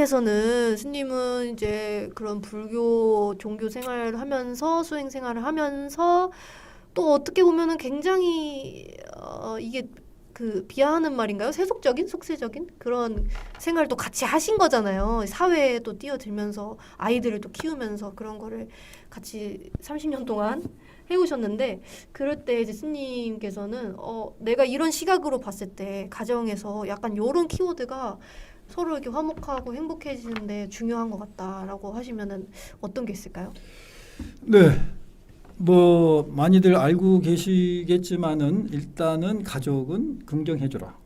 스님께서는 스님은 이제 그런 불교 종교 생활을 하면서 수행 생활을 하면서 또 어떻게 보면은 굉장히 어, 이게 그 비하하는 말인가요? 세속적인 속세적인 그런 생활도 같이 하신 거잖아요. 사회에 또 뛰어들면서 아이들을 또 키우면서 그런 거를 같이 30년 동안 해오셨는데 그럴 때 이제 스님께서는 어 내가 이런 시각으로 봤을 때 가정에서 약간 요런 키워드가 서로 이렇게 화목하고 행복해지는데 중요한 것 같다라고 하시면은 어떤 게 있을까요? 네. 뭐 많이들 알고 계시겠지만은 일단은 가족은 긍정해 줘라.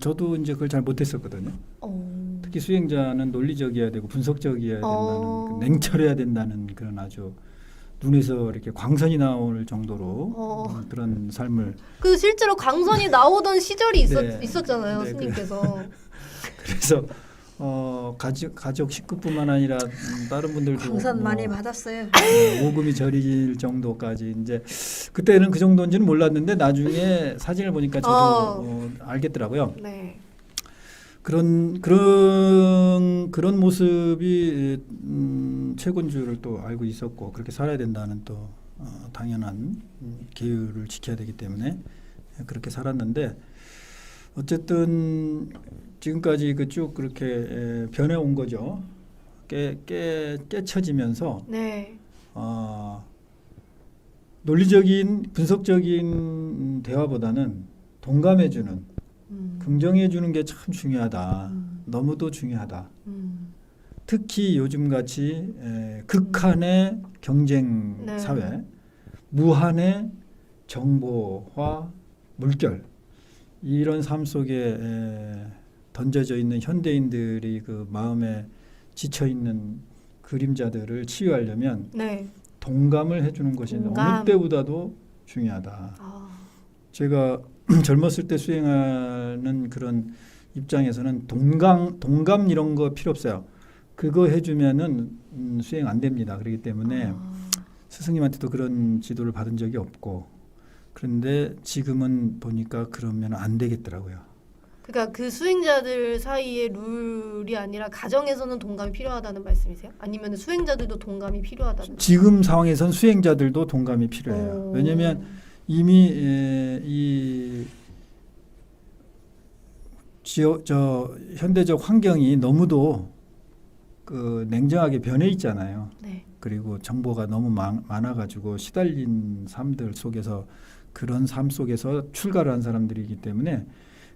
저도 이제 그걸 잘 못했었거든요. 어, 특히 수행자는 논리적이어야 되고 분석적이어야 된다는 어. 그 냉철해야 된다는 그런 아주 눈에서 이렇게 광선이 나올 정도로 어. 음, 그런 삶을 그 실제로 강선이 나오던 시절이 있었, 네. 있었잖아요, 네, 그- 스님께서. 그래서 어 가족 가족 식구뿐만 아니라 음, 다른 분들도 강산 뭐 많이 받았어요. 어, 오금이 저릴 정도까지 이제 그때는 그 정도인지는 몰랐는데 나중에 사진을 보니까 저도 어. 어, 알겠더라고요. 네. 그런 그런 그런 모습이 음, 최고인 줄을 또 알고 있었고 그렇게 살아야 된다는 또 어, 당연한 음, 계율을 지켜야 되기 때문에 그렇게 살았는데 어쨌든 지금까지 그 쭉 그렇게 에, 변해온 거죠. 깨, 깨, 깨쳐지면서 네. 어, 논리적인 분석적인 대화보다는 동감해주는 음. 긍정해주는 게 참 중요하다. 음. 너무도 중요하다. 음. 특히 요즘 같이 에, 극한의 경쟁 네. 사회, 무한의 정보화 물결 이런 삶 속에 에, 던져져 있는 현대인들이 그 마음에 지쳐 있는 그림자들을 치유하려면 네. 동감을 해주는 것이 동감. 어느 때보다도 중요하다. 아. 제가 젊었을 때 수행하는 그런 입장에서는 동감 동감 이런 거 필요 없어요. 그거 해주면은 음, 수행 안 됩니다. 그렇기 때문에 아. 스승님한테도 그런 지도를 받은 적이 없고 그런데 지금은 보니까 그러면 안 되겠더라고요. 그러니까 그 수행자들 사이의 룰이 아니라 가정에서는 동감이 필요하다는 말씀이세요? 아니면 수행자들도 동감이 필요하다는? 지금 상황에선 수행자들도 동감이 필요해요. 어. 왜냐하면 이미 에, 이 지역 저 현대적 환경이 너무도 그 냉정하게 변해 있잖아요. 네. 그리고 정보가 너무 많, 많아가지고 시달린 삶들 속에서 그런 삶 속에서 출가를 한 사람들이기 때문에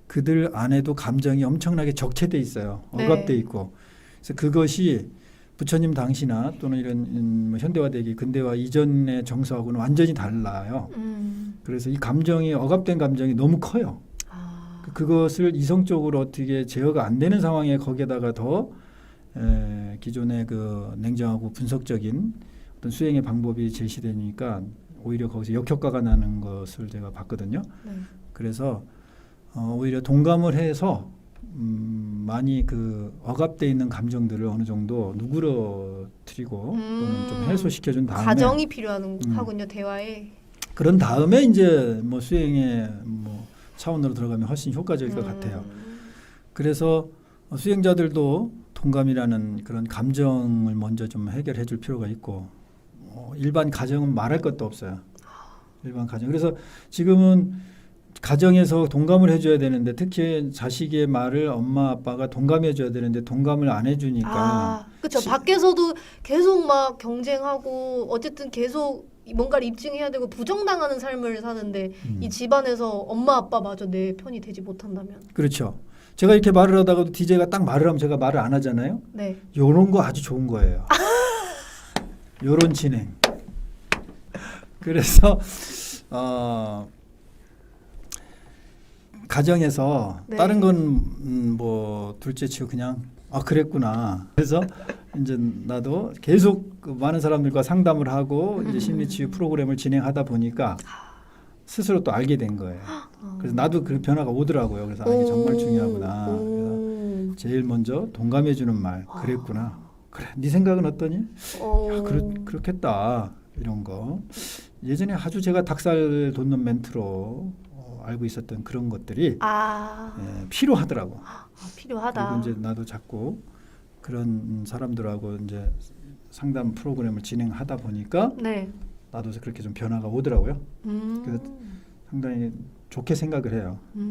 그들 안에도 감정이 엄청나게 적체돼 있어요. 네. 억압돼 있고 그래서 그것이 부처님 당시나 또는 이런 음, 뭐 현대화되기 근대화 이전의 정서하고는 완전히 달라요. 음. 그래서 이 감정이 억압된 감정이 너무 커요. 아. 그- 그것을 이성적으로 어떻게 제어가 안 되는 상황에 거기에다가 더 에, 기존의 그 냉정하고 분석적인 어떤 수행의 방법이 제시되니까 오히려 거기서 역효과가 나는 것을 제가 봤거든요. 네. 그래서 어, 오히려 동감을 해서 음, 많이 그 억압돼 있는 감정들을 어느 정도 누그러뜨리고 또는 좀 음. 해소시켜준 다음에 과정이 필요한 음. 하군요 대화에. 그런 다음에 이제 뭐 수행의 뭐 차원으로 들어가면 훨씬 효과적일 것 음. 같아요. 그래서 어, 수행자들도 동감이라는 그런 감정을 먼저 좀 해결해 줄 필요가 있고 어, 일반 가정은 말할 것도 없어요. 일반 가정. 그래서 지금은 가정에서 동감을 해줘야 되는데 특히 자식의 말을 엄마 아빠가 동감해 줘야 되는데 동감을 안 해주니까 아, 그렇죠. 시- 밖에서도 계속 막 경쟁하고 어쨌든 계속 뭔가를 입증해야 되고 부정당하는 삶을 사는데 음, 이 집안에서 엄마 아빠마저 내 편이 되지 못한다면, 그렇죠. 제가 이렇게 말을 하다가도 DJ가 딱 말을 하면 제가 말을 안 하잖아요. 네. 요런 거 아주 좋은 거예요. 요런 진행. 그래서 어 가정에서 네. 다른 건뭐 둘째치고 그냥 아 그랬구나. 그래서 이제 나도 계속 그 많은 사람들과 상담을 하고 이제 심리치유 프로그램을 진행하다 보니까 스스로 또 알게 된 거예요. 그래서 나도 그 변화가 오더라고요. 그래서 아, 이게 정말 오. 중요하구나. 그래서 오. 제일 먼저 동감해 주는 말 그랬구나 그래 네 생각은 어떠니 어. 야, 그렇, 그렇겠다 이런 거 예전에 아주 제가 닭살 돋는 멘트로 어, 알고 있었던 그런 것들이 아, 예, 필요하더라고. 아, 필요하다. 그리고 이제 나도 자꾸 그런 사람들하고 이제 상담 프로그램을 진행하다 보니까 네. 나도 그렇게 좀 변화가 오더라고요. 음. 그래서 상당히 좋게 생각을 해요. 음.